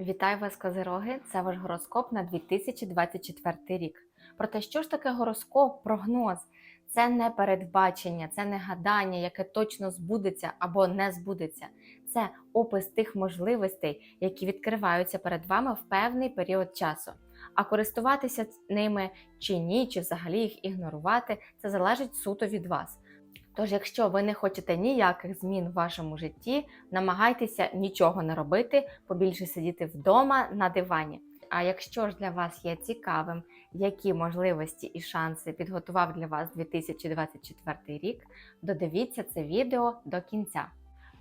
Вітаю вас, козироги! Це ваш гороскоп на 2024 рік. Про те, що ж таке гороскоп, прогноз це не передбачення, це не гадання, яке точно збудеться або не збудеться. Це опис тих можливостей, які відкриваються перед вами в певний період часу. А користуватися ними чи ні, чи взагалі їх ігнорувати, це залежить суто від вас. Тож, якщо ви не хочете ніяких змін в вашому житті, намагайтеся нічого не робити, побільше сидіти вдома на дивані. А якщо ж для вас є цікавим, які можливості і шанси підготував для вас 2024 рік, додивіться це відео до кінця.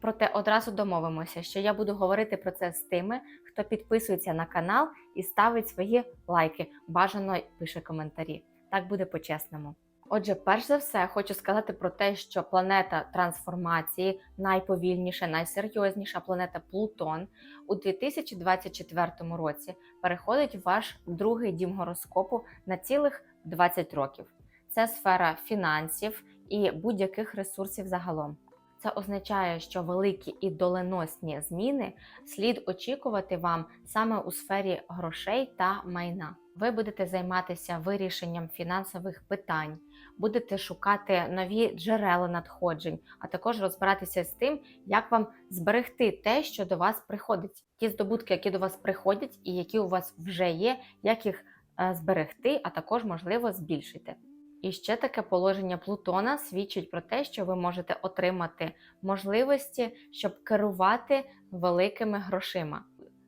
Проте одразу домовимося, що я буду говорити про це з тими, хто підписується на канал і ставить свої лайки, бажано пише коментарі. Так буде по-чесному. Отже, перш за все, хочу сказати про те, що планета трансформації найповільніша, найсерйозніша планета Плутон у 2024 році переходить в ваш другий дім гороскопу на цілих 20 років. Це сфера фінансів і будь-яких ресурсів загалом. Це означає, що великі і доленосні зміни слід очікувати вам саме у сфері грошей та майна. Ви будете займатися вирішенням фінансових питань, будете шукати нові джерела надходжень, а також розбиратися з тим, як вам зберегти те, що до вас приходить. Ті здобутки, які до вас приходять, і які у вас вже є, як їх е, зберегти, а також можливо збільшити. І ще таке положення Плутона свідчить про те, що ви можете отримати можливості, щоб керувати великими грошима.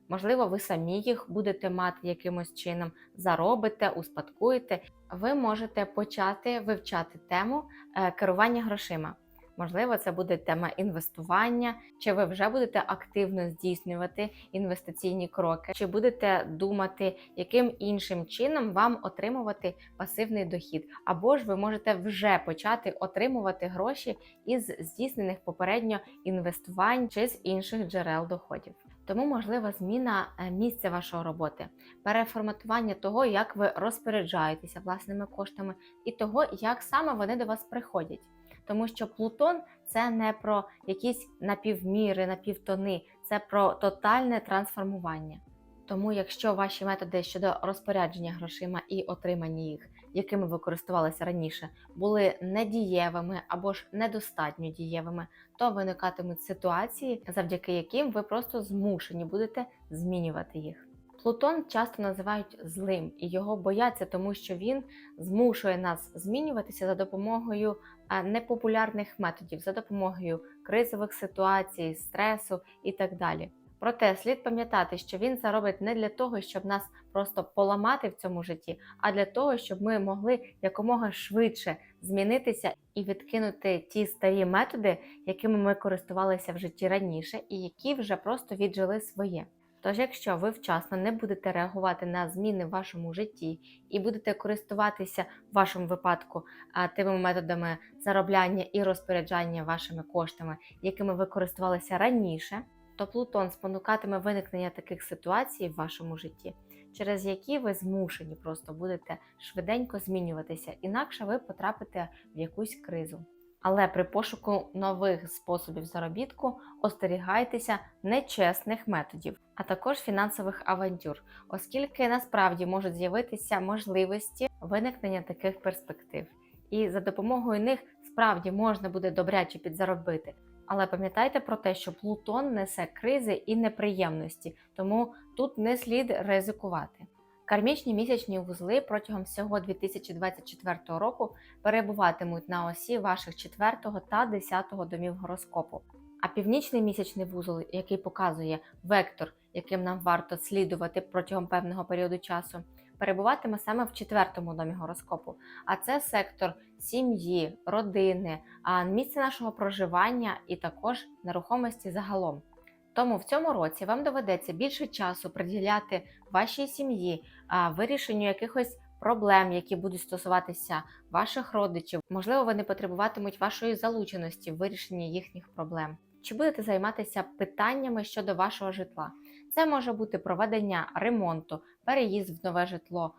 Можливо, ви самі їх будете мати якимось чином, заробите, успадкуєте. Ви можете почати вивчати тему е, керування грошима. Можливо, це буде тема інвестування, чи ви вже будете активно здійснювати інвестиційні кроки, чи будете думати, яким іншим чином вам отримувати пасивний дохід, або ж ви можете вже почати отримувати гроші із здійснених попередньо інвестувань чи з інших джерел доходів. Тому можлива зміна е, місця вашої роботи, переформатування того, як ви розпоряджаєтеся власними коштами, і того, як саме вони до вас приходять. Тому що Плутон це не про якісь напівміри, напівтони, це про тотальне трансформування. Тому, якщо ваші методи щодо розпорядження грошима і отримання їх, якими ви користувалися раніше, були недієвими або ж недостатньо дієвими, то виникатимуть ситуації, завдяки яким ви просто змушені будете змінювати їх. Плутон часто називають злим і його бояться, тому що він змушує нас змінюватися за допомогою непопулярних методів, за допомогою кризових ситуацій, стресу і так далі. Проте слід пам'ятати, що він це робить не для того, щоб нас просто поламати в цьому житті, а для того, щоб ми могли якомога швидше змінитися і відкинути ті старі методи, якими ми користувалися в житті раніше, і які вже просто віджили своє. Тож, якщо ви вчасно не будете реагувати на зміни в вашому житті і будете користуватися в вашому випадку тими методами заробляння і розпоряджання вашими коштами, якими ви користувалися раніше, то Плутон спонукатиме виникнення таких ситуацій в вашому житті, через які ви змушені просто будете швиденько змінюватися, інакше ви потрапите в якусь кризу. Але при пошуку нових способів заробітку остерігайтеся нечесних методів, а також фінансових авантюр, оскільки насправді можуть з'явитися можливості виникнення таких перспектив, і за допомогою них справді можна буде добряче підзаробити. Але пам'ятайте про те, що Плутон несе кризи і неприємності, тому тут не слід ризикувати. Кармічні місячні вузли протягом всього 2024 року перебуватимуть на осі ваших 4 та 10 домів гороскопу. А північний місячний вузол, який показує вектор, яким нам варто слідувати протягом певного періоду часу, перебуватиме саме в четвертому домі гороскопу. А це сектор сім'ї, родини, місце нашого проживання і також нерухомості загалом. Тому в цьому році вам доведеться більше часу приділяти вашій сім'ї, вирішенню якихось проблем, які будуть стосуватися ваших родичів. Можливо, вони потребуватимуть вашої залученості в вирішенні їхніх проблем. Чи будете займатися питаннями щодо вашого житла? Це може бути проведення ремонту, переїзд в нове житло,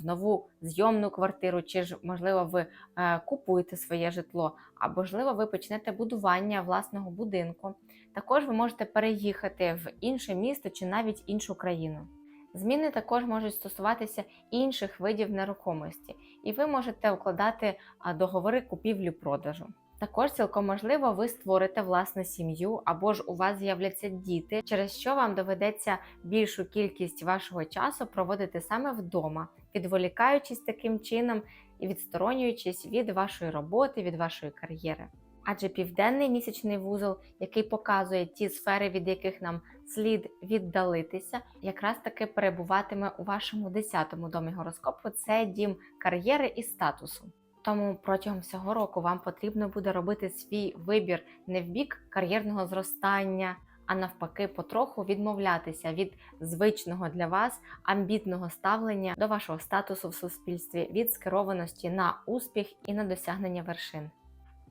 в нову зйомну квартиру, чи ж, можливо, ви е, купуєте своє житло, або можливо, ви почнете будування власного будинку. Також ви можете переїхати в інше місто чи навіть іншу країну. Зміни також можуть стосуватися інших видів нерухомості, і ви можете укладати договори купівлі-продажу. Також цілком можливо, ви створите власну сім'ю або ж у вас з'являться діти, через що вам доведеться більшу кількість вашого часу проводити саме вдома, відволікаючись таким чином і відсторонюючись від вашої роботи, від вашої кар'єри. Адже південний місячний вузол, який показує ті сфери, від яких нам слід віддалитися, якраз таки перебуватиме у вашому 10-му домі гороскопу. Це дім кар'єри і статусу. Тому протягом всього року вам потрібно буде робити свій вибір не в бік кар'єрного зростання, а навпаки, потроху відмовлятися від звичного для вас амбітного ставлення до вашого статусу в суспільстві, від скерованості на успіх і на досягнення вершин.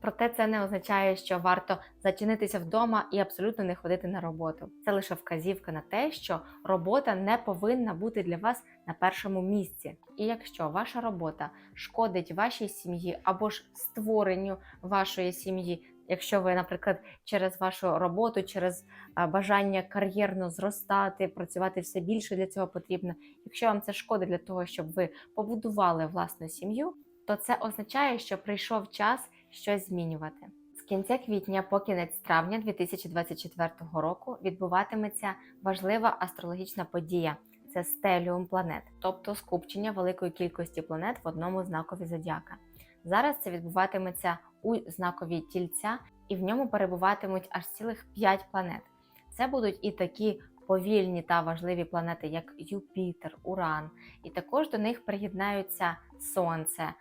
Проте це не означає, що варто зачинитися вдома і абсолютно не ходити на роботу. Це лише вказівка на те, що робота не повинна бути для вас на першому місці. І якщо ваша робота шкодить вашій сім'ї або ж створенню вашої сім'ї, якщо ви, наприклад, через вашу роботу, через бажання кар'єрно зростати, працювати все більше для цього потрібно. Якщо вам це шкодить для того, щоб ви побудували власну сім'ю, то це означає, що прийшов час щось змінювати. З кінця квітня по кінець травня 2024 року відбуватиметься важлива астрологічна подія. Це стеліум планет, тобто скупчення великої кількості планет в одному знакові зодіака. Зараз це відбуватиметься у знакові тільця, і в ньому перебуватимуть аж цілих 5 планет. Це будуть і такі повільні та важливі планети, як Юпітер, Уран, і також до них приєднаються Сонце, е,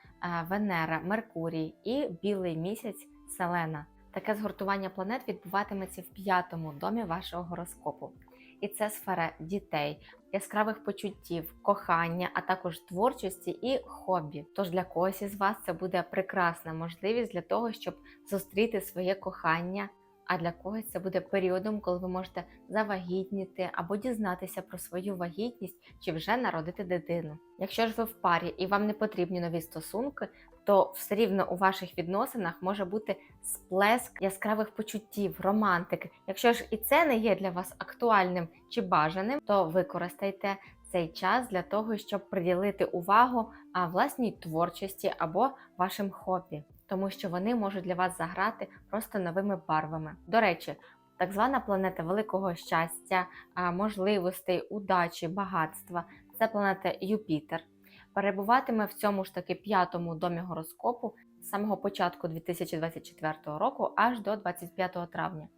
Венера, Меркурій і білий місяць Селена. Таке згуртування планет відбуватиметься в п'ятому домі вашого гороскопу. І це сфера дітей, яскравих почуттів, кохання, а також творчості і хобі. Тож для когось із вас це буде прекрасна можливість для того, щоб зустріти своє кохання. А для когось це буде періодом, коли ви можете завагітніти або дізнатися про свою вагітність чи вже народити дитину. Якщо ж ви в парі і вам не потрібні нові стосунки, то все рівно у ваших відносинах може бути сплеск яскравих почуттів, романтики. Якщо ж і це не є для вас актуальним чи бажаним, то використайте цей час для того, щоб приділити увагу власній творчості або вашим хобі, тому що вони можуть для вас заграти просто новими барвами. До речі, так звана планета великого щастя, можливостей, удачі, багатства це планета Юпітер. Перебуватиме в цьому ж таки п'ятому домі гороскопу з самого початку 2024 року аж до 25 травня.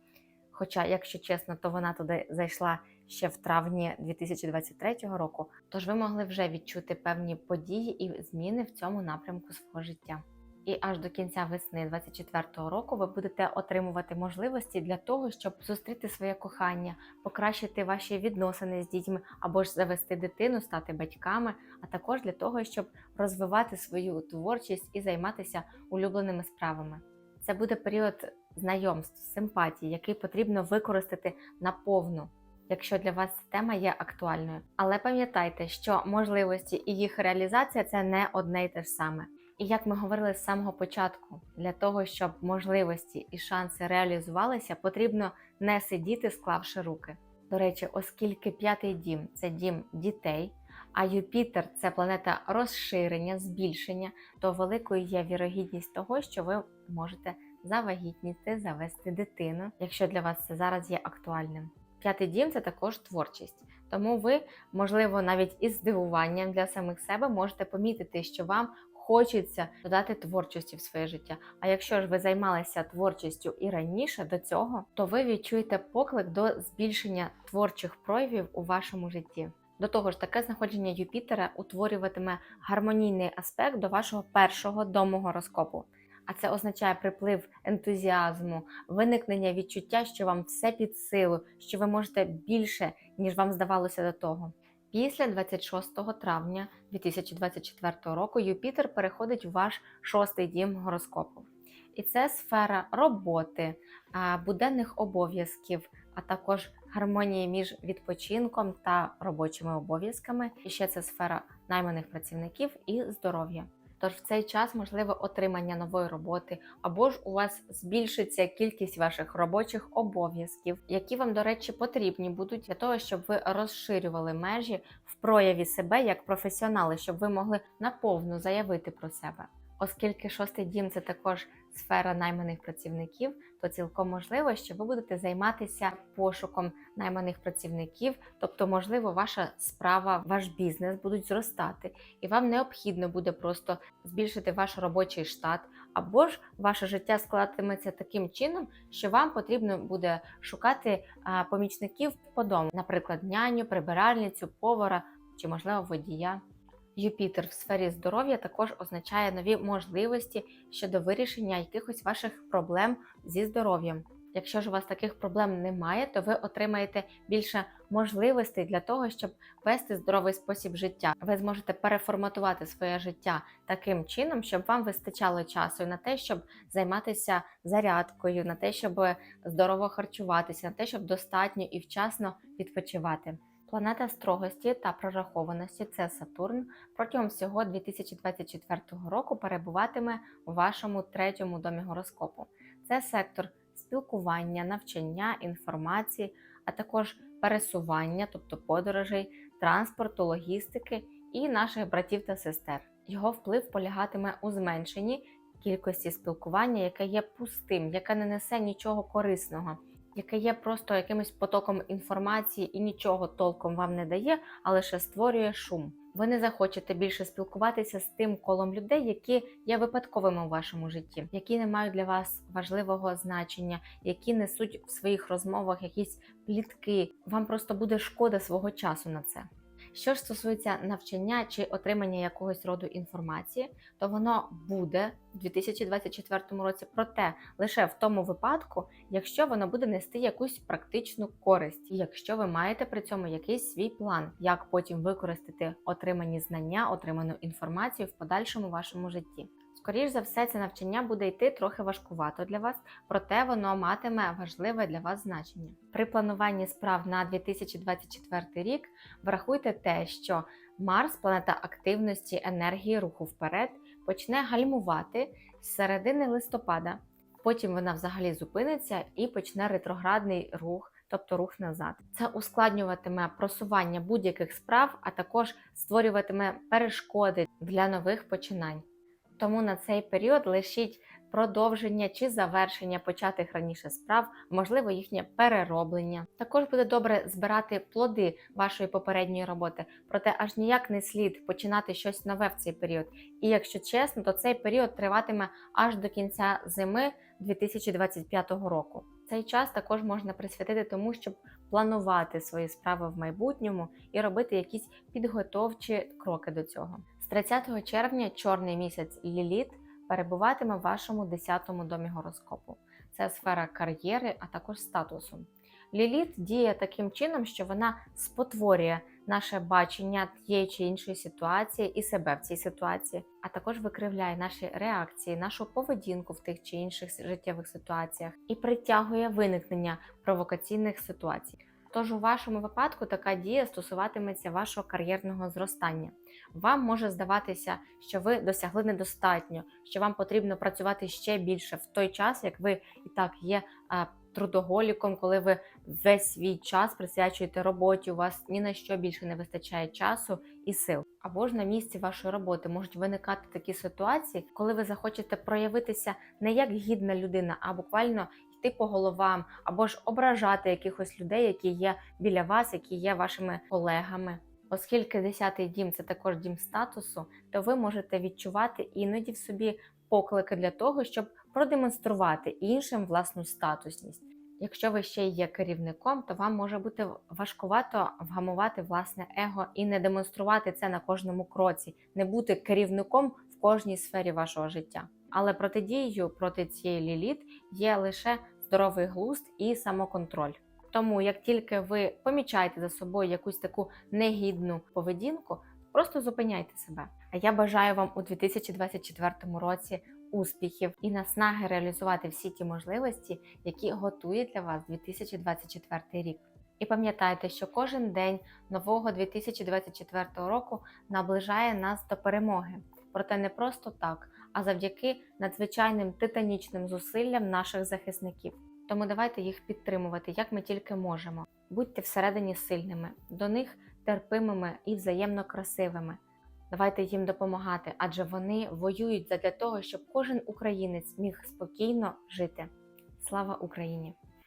Хоча, якщо чесно, то вона туди зайшла ще в травні 2023 року, тож ви могли вже відчути певні події і зміни в цьому напрямку свого життя. І аж до кінця весни 2024 року ви будете отримувати можливості для того, щоб зустріти своє кохання, покращити ваші відносини з дітьми або ж завести дитину, стати батьками, а також для того, щоб розвивати свою творчість і займатися улюбленими справами. Це буде період знайомств, симпатій, який потрібно використати наповну, якщо для вас тема є актуальною. Але пам'ятайте, що можливості і їх реалізація це не одне й те ж саме. І як ми говорили з самого початку, для того, щоб можливості і шанси реалізувалися, потрібно не сидіти, склавши руки. До речі, оскільки п'ятий дім це дім дітей, а Юпітер це планета розширення, збільшення, то великою є вірогідність того, що ви можете завагітніти, завести дитину, якщо для вас це зараз є актуальним. П'ятий дім це також творчість. Тому ви, можливо, навіть із здивуванням для самих себе можете помітити, що вам хочеться додати творчості в своє життя. А якщо ж ви займалися творчістю і раніше до цього, то ви відчуєте поклик до збільшення творчих проявів у вашому житті. До того ж, таке знаходження Юпітера утворюватиме гармонійний аспект до вашого першого дому гороскопу. А це означає приплив ентузіазму, виникнення відчуття, що вам все під силу, що ви можете більше, ніж вам здавалося до того. Після 26 травня 2024 року Юпітер переходить у ваш шостий дім гороскопу. І це сфера роботи, буденних обов'язків, а також гармонії між відпочинком та робочими обов'язками. І ще це сфера найманих працівників і здоров'я. Тож в цей час можливе отримання нової роботи, або ж у вас збільшиться кількість ваших робочих обов'язків, які вам, до речі, потрібні будуть для того, щоб ви розширювали межі в прояві себе як професіонали, щоб ви могли наповну заявити про себе. Оскільки шостий дім це також сфера найманих працівників, то цілком можливо, що ви будете займатися пошуком найманих працівників, тобто, можливо, ваша справа, ваш бізнес будуть зростати, і вам необхідно буде просто збільшити ваш робочий штат, або ж ваше життя складатиметься таким чином, що вам потрібно буде шукати помічників по дому, наприклад, няню, прибиральницю, повара чи, можливо, водія. Юпітер в сфері здоров'я також означає нові можливості щодо вирішення якихось ваших проблем зі здоров'ям. Якщо ж у вас таких проблем немає, то ви отримаєте більше можливостей для того, щоб вести здоровий спосіб життя. Ви зможете переформатувати своє життя таким чином, щоб вам вистачало часу на те, щоб займатися зарядкою, на те, щоб здорово харчуватися, на те, щоб достатньо і вчасно відпочивати. Планета строгості та прорахованості це Сатурн протягом всього 2024 року перебуватиме у вашому третьому домі гороскопу. Це сектор спілкування, навчання, інформації, а також пересування, тобто подорожей, транспорту, логістики і наших братів та сестер. Його вплив полягатиме у зменшенні кількості спілкування, яке є пустим, яке не несе нічого корисного яке є просто якимось потоком інформації і нічого толком вам не дає, а лише створює шум. Ви не захочете більше спілкуватися з тим колом людей, які є випадковими у вашому житті, які не мають для вас важливого значення, які несуть в своїх розмовах якісь плітки. Вам просто буде шкода свого часу на це. Що ж стосується навчання чи отримання якогось роду інформації, то воно буде в 2024 році, проте лише в тому випадку, якщо воно буде нести якусь практичну користь, і якщо ви маєте при цьому якийсь свій план, як потім використати отримані знання, отриману інформацію в подальшому вашому житті. Скоріш за все, це навчання буде йти трохи важкувато для вас, проте воно матиме важливе для вас значення. При плануванні справ на 2024 рік врахуйте те, що Марс, планета активності, енергії, руху вперед, почне гальмувати з середини листопада. Потім вона взагалі зупиниться і почне ретроградний рух. Тобто рух назад. Це ускладнюватиме просування будь-яких справ, а також створюватиме перешкоди для нових починань. Тому на цей період лишіть продовження чи завершення початих раніше справ, можливо, їхнє перероблення. Також буде добре збирати плоди вашої попередньої роботи, проте аж ніяк не слід починати щось нове в цей період. І якщо чесно, то цей період триватиме аж до кінця зими 2025 року. Цей час також можна присвятити тому, щоб планувати свої справи в майбутньому і робити якісь підготовчі кроки до цього. З 30 червня чорний місяць Ліліт перебуватиме в вашому 10-му домі гороскопу. Це сфера кар'єри, а також статусу. Ліліт діє таким чином, що вона спотворює наше бачення тієї чи іншої ситуації і себе в цій ситуації, а також викривляє наші реакції, нашу поведінку в тих чи інших життєвих ситуаціях і притягує виникнення провокаційних ситуацій. Тож у вашому випадку така дія стосуватиметься вашого кар'єрного зростання. Вам може здаватися, що ви досягли недостатньо, що вам потрібно працювати ще більше в той час, як ви і так є трудоголіком, коли ви весь свій час присвячуєте роботі, у вас ні на що більше не вистачає часу і сил. Або ж на місці вашої роботи можуть виникати такі ситуації, коли ви захочете проявитися не як гідна людина, а буквально йти по головам, або ж ображати якихось людей, які є біля вас, які є вашими колегами. Оскільки 10-й дім це також дім статусу, то ви можете відчувати іноді в собі поклики для того, щоб продемонструвати іншим власну статусність. Якщо ви ще є керівником, то вам може бути важкувато вгамувати власне его і не демонструвати це на кожному кроці, не бути керівником в кожній сфері вашого життя. Але протидією проти цієї ліліт є лише здоровий глузд і самоконтроль. Тому, як тільки ви помічаєте за собою якусь таку негідну поведінку, просто зупиняйте себе. А я бажаю вам у 2024 році успіхів і наснаги реалізувати всі ті можливості, які готує для вас 2024 рік. І пам'ятайте, що кожен день нового 2024 року наближає нас до перемоги. Проте не просто так, а завдяки надзвичайним титанічним зусиллям наших захисників. Тому давайте їх підтримувати, як ми тільки можемо. Будьте всередині сильними, до них терпимими і взаємно красивими. Давайте їм допомагати, адже вони воюють задля того, щоб кожен українець міг спокійно жити. Слава Україні!